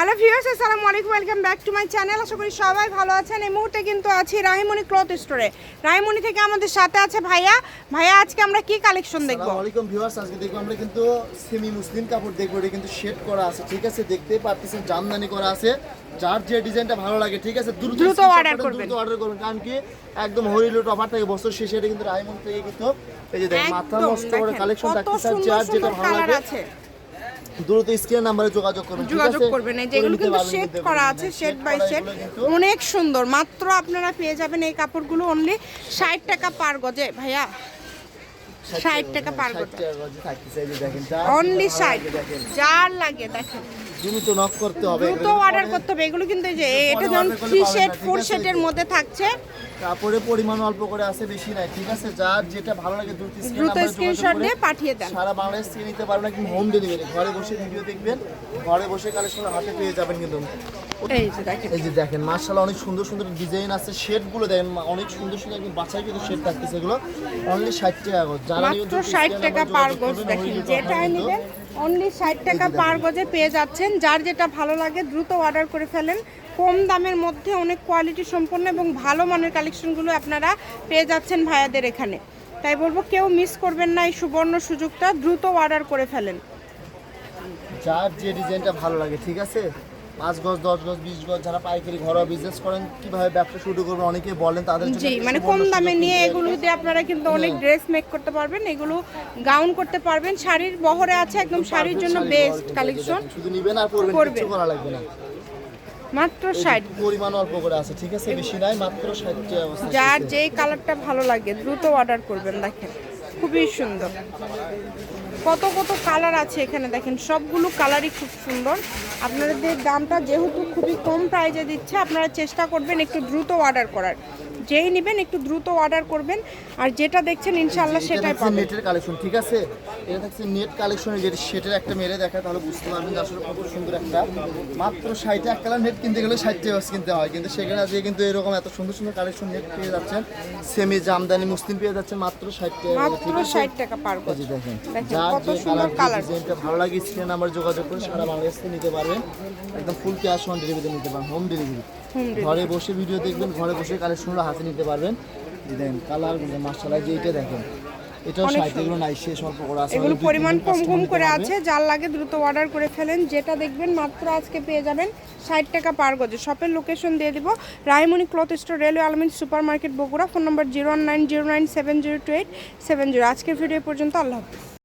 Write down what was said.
Hello viewers আসসালামু আলাইকুম welcome back to my channel আশা করি সবাই ভালো আছেন। এই মুহূর্তে কিন্তু আছি রাহিমণি ক্লথ স্টোরে। রাহিমণি থেকে আমাদের সাথে আছে ভাইয়া। ভাইয়া আজকে আমরা কি কালেকশন দেখব? আসসালামু আলাইকুম ভিউয়ার্স আজকে দেখব আমরা কিন্তু সেমি মুসলিম কাপড় দেখব। এটা কিন্তু শেড করা আছে ঠিক আছে? দেখতে পারতেছেন জামদানি করা আছে। যার যে ডিজাইনটা ভালো লাগে ঠিক আছে? দ্রুত দ্রুত order করবেন। দ্রুত অর্ডার করবেন। কারণ কি একদম হরিলুট অফার থাকে বছর শেষে এটা কিন্তু রাইমন থেকে কিন্তু এই যে দেখেন মাথা নষ্ট করে কালেকশন কত থাকতেছে যার যেটা ভালো লাগে দ্রুত স্ক্রিন নাম্বারে যোগাযোগ করবেন যোগাযোগ করবেন। এই যেগুলো কিন্তু সেট শেড করা আছে set shade by set shade. অনেক সুন্দর। মাত্র আপনারা পেয়ে যাবেন এই কাপড়গুলো অনলি ষাট টাকা পার গজে। ভাইয়া 60 টাকা পার 60 গজ। অনলি ষাট। যার লাগে দেখেন। দ্রুত নক করতে হবে। দ্রুত অর্ডার করতে হবে। এগুলো কিন্তু এই যে এটা যেমন থ্রি শেড ঠিক ফোর? শেডের মধ্যে থাকছে। কাপড়ের পরিমাণ অল্প করে আছে বেশি নাই ঠিক আছে? যার যেটা ভালো লাগে দ্রুত দ্রুত স্ক্রিনশট দিয়ে পাঠিয়ে দেন। সারা বাংলাদেশ থেকে নিতে পারবেন কিন্তু হোম ডেলিভারি ঘরে বসে ভিডিও দেখবেন ঘরে বসে কালেকশন হাতে পেয়ে যাবেন কিন্তু। এই যে দেখেন। মার্শাল্লাহ অনেক সুন্দর সুন্দর ডিজাইন আছে। শেডগুলো দেখেন মা- অনেক সুন্দর সুন্দর একদম বাছাই কিন্তু শেড থাকতেছে এগুলো। অনলি ষাট টাকা যারা ষাট টাকা পার গজ দেখেন। যেটা নেবেন অনলি ষাট টাকা পার গজে পেয়ে যাচ্ছেন। যার যেটা ভালো লাগে, দ্রুত অর্ডার করে ফেলেন। কম দামের মধ্যে অনেক কোয়ালিটি সম্পন্ন এবং ভালো মানের কালেকশনগুলো আপনারা পেয়ে যাচ্ছেন ভাইয়াদের এখানে। তাই বলব, কেউ মিস করবেন না এই সুবর্ণ সুযোগটা। দ্রুত অর্ডার করে ফেলেন। যার যে ডিজাইনটা ভালো লাগে, ঠিক আছে? পাঁচ গজ দশ গজ বিশ গজ যারা পাইকারি ঘরোয়া বিজনেস করেন কীভাবে ব্যবসা শুরু করবেন? অনেকে বলেন তাদের জি মানে কম দামে নিয়ে এগুলো দিয়ে আপনারা কিন্তু অনেক হ্যাঁ। ড্রেস মেক করতে পারবেন এগুলো গাউন করতে পারবেন শাড়ির বহরে আছে একদম শাড়ির জন্য বেস্ট কালেকশন শুধু নিবেন আর পরবেন। কিছু করা লাগবে না। মাত্র এই যে ষাট। পরিমাণ অল্প করে আছে ঠিক আছে? বেশি নাই মাত্র ষাট টাকা অবস্থা যার যেই কালারটা ভালো লাগে দ্রুত অর্ডার করবেন দেখেন। খুবই সুন্দর। কত কত কালার আছে এখানে দেখেন সবগুলো কালারই খুব সুন্দর। আপনাদের দামটা যেহেতু খুবই কম প্রাইজে দিচ্ছে আপনারা চেষ্টা করবেন একটু দ্রুত অর্ডার করার। যেই নেবেন একটু দ্রুত অর্ডার করবেন আর যেটা দেখছেন ইনশাল্লাহ সেটাই পাবেন। নেটের কালেকশন ঠিক আছে? এটা থাকছে নেট কালেকশনে যেটা সেটের একটা মেরে দেখা তাহলে বুঝতে পারবেন যে আসলে কত সুন্দর একটা। মাত্র ষাট এক কালার নেট কিনতে গেলে ষাট টাকা কিনতে হয় কিন্তু সেখানে আজকে কিন্তু এরকম এত সুন্দর সুন্দর কালেকশন নেট পেয়ে যাচ্ছেন। সেমি জামদানি মুসলিম পেয়ে যাচ্ছেন মাত্র ষাট টাকা। মাত্র ষাট টাকা পার যে দেখেন যার কত সুন্দর কালার ডিজাইনটা ভালো লাগে স্ক্রিন নাম্বার যোগাযোগ করে সারা বাংলাদেশ থেকে নিতে পারবেন। একদম ফুল ক্যাশ অন ডেলিভারি নিতে পারবেন হোম ডেলিভারি ঘরে বসে ভিডিও দেখবেন ঘরে বসে কালেকশনগুলো হাতে নিতে পারবেন। দেখেন কালার মার্শাল্লাহ যে এটা দেখেন। এটাও অনেক নাই শেষ অল্প করে আছে। এগুলো পরিমাণ কম কম করে আছে যার লাগে দ্রুত অর্ডার করে ফেলেন। যেটা দেখবেন মাত্র আজকে পেয়ে যাবেন ষাট টাকা পার গজে। শপের লোকেশন দিয়ে দিব Raymoni cloth store railway Almin super market Bogura phone number zero nine zero nine seven zero two eight seven zero আজকের ভিডিও পর্যন্ত আল্লাহ হাফিজ।